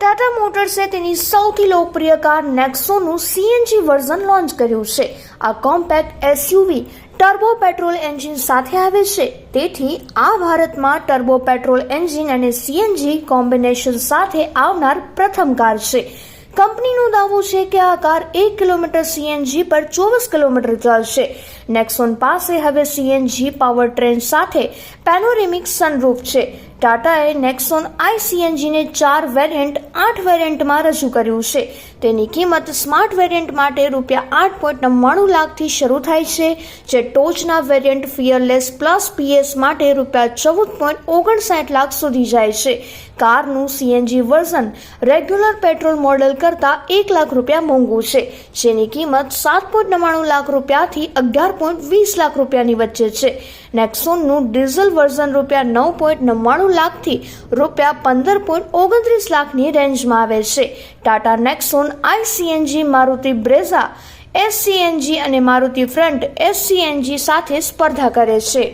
ટાટા મોટર્સે તેની સૌથી લોકપ્રિય કાર નેક્સોનું સીએનજી વર્ઝન લોન્ચ કર્યું છે. આ compact SUV turbo petrol engine સાથે આવે છે. તેથી આ ભારતમાં ટર્બો પેટ્રોલ એન્જિન અને સીએનજી કોમ્બિનેશન સાથે આવનાર પ્રથમ કાર છે. કંપનીનો દાવો છે કે આ કાર એક કિલોમીટર સીએનજી પર ચોવીસ કિલોમીટર ચાલશે. નેક્સોન પાસે હવે સીએનજી પાવર ટ્રેન સાથે પેનોરેમિક સનરૂફ છે. ટાટાએ નેક્સોન આઈ સીએનજીને ચાર વેરિયન્ટ આઠ વેરિયન્ટમાં રજૂ કર્યું છે. તેની કિંમત સ્માર્ટ વેરિયન્ટ માટે રૂપિયા આઠ પોઈન્ટ નવ્વાણું લાખથી શરૂ થાય છે, જે ટોચના વેરિયન્ટ ફિયરલેસ પ્લસ પીએસ માટે રૂપિયા ચૌદ પોઈન્ટ ઓગણસાઠ લાખ સુધી જાય છે. કારનું CNG version regular petrol model કરતાં એક લાખ રૂપિયા મોંઘું છે, જેની કિંમત સાત પોઈન્ટ નવ્વાણું લાખ રૂપિયાથી અગિયાર પોઈન્ટ વીસ લાખ રૂપિયાની વચ્ચે છે. નેક્સોનનું ડીઝલ વર્ઝન રૂપિયા નવ પોઈન્ટ નવ્વાણું લાખથી રૂપિયા પંદર પોઈન્ટ ઓગણત્રીસ લાખની રેન્જમાં આવે છે. Tata Nexon i CNG Maruti Brezza SCNG અને મારુતિ ફ્રન્ટ એસસીએનજી સાથે સ્પર્ધા કરે છે.